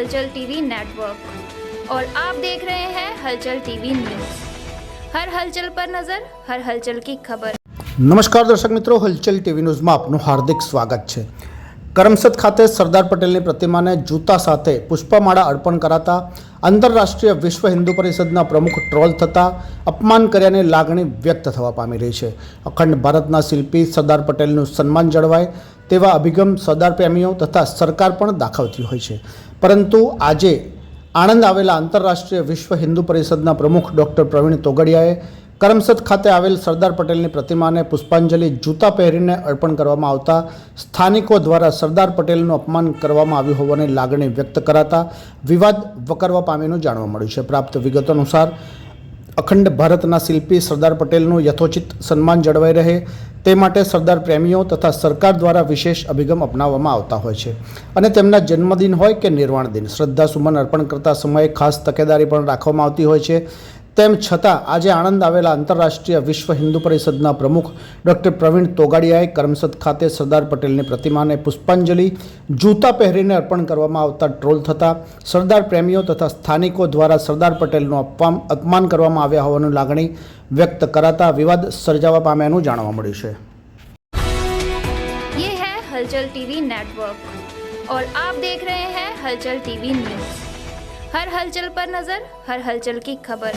हलचल TV network और आप देख रहे हैं हलचल टीवी न्यूज हर हलचल पर नजर हर हलचल की खबर નમસ્કાર દર્શક મિત્રો હલચલ ટીવી ન્યૂઝમાં આપનું હાર્દિક સ્વાગત છે કરમસદ ખાતે સરદાર પટેલની પ્રતિમાને જૂતા સાથે પુષ્પમાળા અર્પણ કરાતા આંતરરાષ્ટ્રીય વિશ્વ હિન્દુ પરિષદના પ્રમુખ ટ્રોલ થતા અપમાન કર્યાની લાગણી વ્યક્ત થવા પામી રહી છે અખંડ ભારતના શિલ્પી સરદાર પટેલનું સન્માન જળવાય તેવા અભિગમ સરદાર પ્રેમીઓ તથા સરકાર પણ દાખવતી હોય છે. પરંતુ આજે આણંદ આવેલા આંતરરાષ્ટ્રીય વિશ્વ હિન્દુ પરિષદના પ્રમુખ ડૉક્ટર પ્રવીણ તોગડિયાએ કરમસદ ખાતે આવેલ સરદાર પટેલની પ્રતિમાને પુષ્પાંજલિ જૂતા પહેરીને અર્પણ કરવામાં આવતા સ્થાનિકો દ્વારા સરદાર પટેલનું અપમાન કરવામાં આવ્યું હોવાની લાગણી વ્યક્ત કરાતા વિવાદ વકરવા પામીનું જાણવા મળ્યું છે. પ્રાપ્ત વિગતો અનુસાર અખંડ ભારતના શિલ્પી સરદાર પટેલનું યથોચિત સન્માન જળવાઈ રહે તે માટે સરદાર પ્રેમીઓ તથા સરકાર દ્વારા વિશેષ અભિગમ અપનાવવામાં આવતા હોય છે અને તેમના જન્મદિન હોય કે નિર્વાણ દિન શ્રદ્ધા સુમન અર્પણ કરતા સમયે ખાસ તકેદારી પણ રાખવામાં આવતી હોય છે તેમ છતાં આજે આણંદ આવેલા આંતરરાષ્ટ્રીય વિશ્વ હિન્દુ પરિષદના પ્રમુખ ડૉક્ટર પ્રવીણ તોગાડિયાએ કરમસદ ખાતે સરદાર પટેલની પ્રતિમાને પુષ્પાંજલિ જૂતા પહેરીને અર્પણ કરવામાં આવતા ટ્રોલ થતા સરદાર પ્રેમીઓ તથા સ્થાનિકો દ્વારા સરદાર પટેલનું અપમાન અપમાન કરવામાં આવ્યા હોવાની લાગણી વ્યક્ત કરાતા વિવાદ સર્જાવા પામ્યાનું જાણવા મળ્યું છે ये है हलचल टीवी नेटवर्क और आप देख रहे हैं हलचल टीवी न्यूज हर हलचल पर नजर हर हलचल की खबर